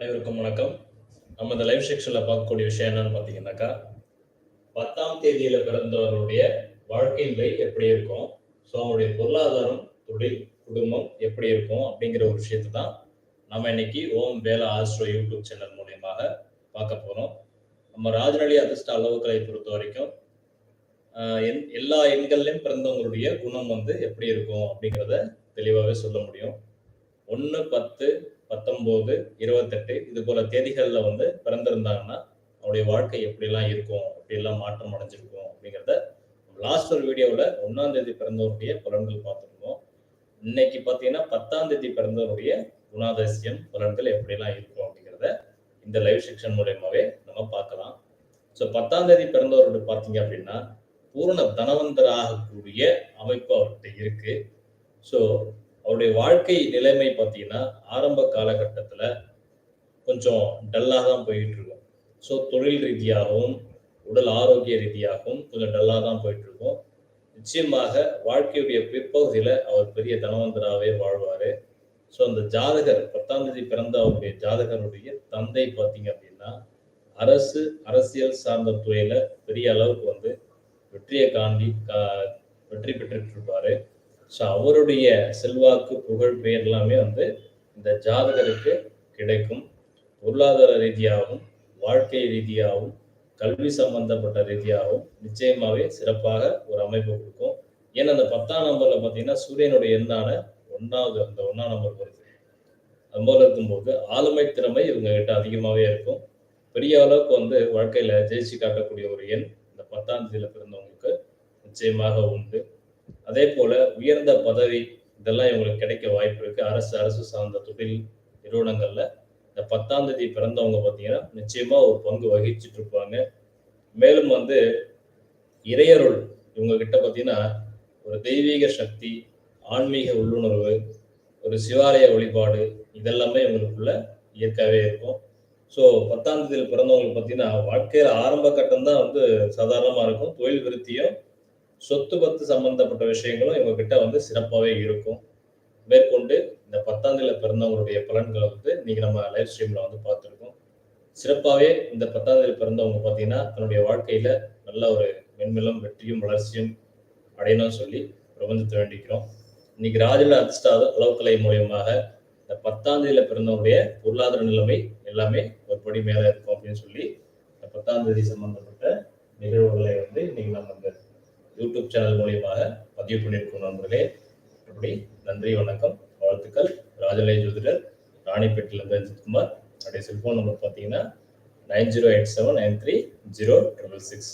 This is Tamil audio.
அனைவருக்கும் வணக்கம். நம்ம இந்த லைவ் செக்ஷனில் பார்க்கக்கூடிய விஷயம் என்னன்னு பார்த்தீங்கன்னாக்கா பத்தாம் தேதியில் பிறந்தவர்களுடைய வாழ்க்கை நிலை எப்படி இருக்கும்? ஸோ அவங்களுடைய பொருளாதாரம் தொழில் குடும்பம் எப்படி இருக்கும்? அப்படிங்கிற ஒரு விஷயத்தை தான் நம்ம இன்னைக்கு ஓம் வேலா ஆஸ்ட்ரோ யூடியூப் சேனல் மூலியமாக பார்க்க போகிறோம் நம்ம ராஜநலி அதிர்ஷ்ட அளவுகளை பொறுத்த வரைக்கும் எண்- எல்லா எண்கள்லையும் பிறந்தவங்களுடைய குணம் வந்து எப்படி இருக்கும் அப்படிங்கிறத தெளிவாகவே சொல்ல முடியும். ஒன்று பத்து பத்தொம்போது இருபத்தெட்டு இது போல தேதிகளில் வந்து பிறந்திருந்தாங்கன்னா அவனுடைய வாழ்க்கை எப்படிலாம் இருக்கும் எப்படிலாம் மாற்றம் அடைஞ்சிருக்கும் அப்படிங்கிறத லாஸ்ட் ஒரு வீடியோவில் ஒன்றாம் தேதி பிறந்தவருடைய பலன்கள் பார்த்துருக்கோம் இன்னைக்கு பார்த்தீங்கன்னா பத்தாம் தேதி பிறந்தவருடைய குணாதிசயம் பலன்கள் எப்படிலாம் இருக்கும் அப்படிங்கிறத இந்த லைவ் செக்ஷன் மூலயமாவே நம்ம பார்க்கலாம். ஸோ பத்தாம் தேதி பிறந்தவரோட பார்த்தீங்க அப்படின்னா பூரண தனவந்தர் ஆகக்கூடிய அமைப்பு அவர்கிட்ட இருக்கு. ஸோ அவருடைய வாழ்க்கை நிலைமை பார்த்தீங்கன்னா ஆரம்ப காலகட்டத்தில் கொஞ்சம் டல்லாக தான் போயிட்டு இருக்கும் ஸோ தொழில் ரீதியாகவும் உடல் ஆரோக்கிய ரீதியாகவும் கொஞ்சம் டல்லாக தான் போயிட்டு இருக்கும் நிச்சயமாக வாழ்க்கையுடைய பிற்பகுதியில் அவர் பெரிய தனவந்தராகவே வாழ்வார். ஸோ அந்த ஜாதகர் பத்தாம் தேதி பிறந்த அவருடைய ஜாதகருடைய தந்தை பார்த்தீங்க அப்படின்னா அரசு அரசியல் சார்ந்த துறையில் பெரிய அளவுக்கு வந்து வெற்றியை காண்டி கா- வெற்றி பெற்றுட்டு இருப்பாரு. ஸோ அவருடைய செல்வாக்கு புகழ் பெயர் எல்லாமே வந்து இந்த ஜாதகருக்கு கிடைக்கும். பொருளாதார ரீதியாகவும் வாழ்க்கை ரீதியாகவும் கல்வி சம்பந்தப்பட்ட ரீதியாகவும் நிச்சயமாகவே சிறப்பாக ஒரு அமைப்பு கொடுக்கும். ஏன்னா அந்த பத்தாம் நம்பர்ல பார்த்தீங்கன்னா சூரியனுடைய எண்ணான ஒன்றாவது அந்த ஒன்றாம் நம்பர் வருது அது இருக்கும்போது ஆளுமை திறமை இவங்க கிட்ட அதிகமாகவே இருக்கும். பெரிய அளவுக்கு வந்து வாழ்க்கையில ஜெயிச்சு காட்டக்கூடிய ஒரு எண் இந்த பத்தாம் தேதியில பிறந்தவங்களுக்கு நிச்சயமாக உண்டு. அதே போல உயர்ந்த பதவி இதெல்லாம் இவங்களுக்கு கிடைக்க வாய்ப்பு இருக்கு. அரசு அரசு சார்ந்த தொழில் நிறுவனங்கள்ல இந்த பத்தாம் தேதி பிறந்தவங்க பார்த்தீங்கன்னா நிச்சயமா ஒரு பங்கு வகிச்சுட்டு இருப்பாங்க. மேலும் வந்து இறையருள் இவங்க கிட்ட பார்த்தீங்கன்னா ஒரு தெய்வீக சக்தி ஆன்மீக உள்ளுணர்வு ஒரு சிவாலய வழிபாடு இதெல்லாமே இவங்களுக்குள்ள இயற்கையாகவே இருக்கும். ஸோ பத்தாம் தேதியில் பிறந்தவங்களுக்கு பார்த்தீங்கன்னா வாழ்க்கையில ஆரம்ப கட்டம் தான் வந்து சாதாரணமாக இருக்கும். தொழில் விருத்தியும் சொத்து பத்து சம்பந்தப்பட்ட விஷயங்களும் இவங்க கிட்ட வந்து சிறப்பாகவே இருக்கும். மேற்கொண்டு இந்த பத்தாம் பிறந்தவங்களுடைய பலன்களை வந்து இன்னைக்கு நம்ம லைவ் ஸ்ட்ரீம்ல வந்து பார்த்துருக்கோம். சிறப்பாகவே இந்த பத்தாம் பிறந்தவங்க பார்த்தீங்கன்னா தன்னுடைய வாழ்க்கையில நல்ல ஒரு மென்மேலும் வெற்றியும் வளர்ச்சியும் அடையணும்னு சொல்லி பிரபஞ்சத்தை வேண்டிக்கிறோம். இன்னைக்கு ராஜில அதிர்ஷ்டாத அளவுக்கலை மூலியமாக இந்த பத்தாம் தேதியில பிறந்தவங்களுடைய பொருளாதார நிலைமை எல்லாமே ஒரு படி மேல இருக்கும் அப்படின்னு சொல்லி இந்த பத்தாம் தேதி சம்பந்தப்பட்ட நிகழ்வுகளை வந்து இன்னைக்கு நம்ம இந்த யூடியூப் சேனல் மூலியமாக பதிவு பண்ணியிருக்கும் நண்பர்களே. அப்படி நன்றி வணக்கம் வாழ்த்துக்கள். ராஜலை ஜோதிடர் ராணிப்பேட்டிலிருந்து அஜித்குமார் என்னுடைய செல்போன் நம்பர் பார்த்தீங்கன்னா nine zero eight seven nine three zero triple six.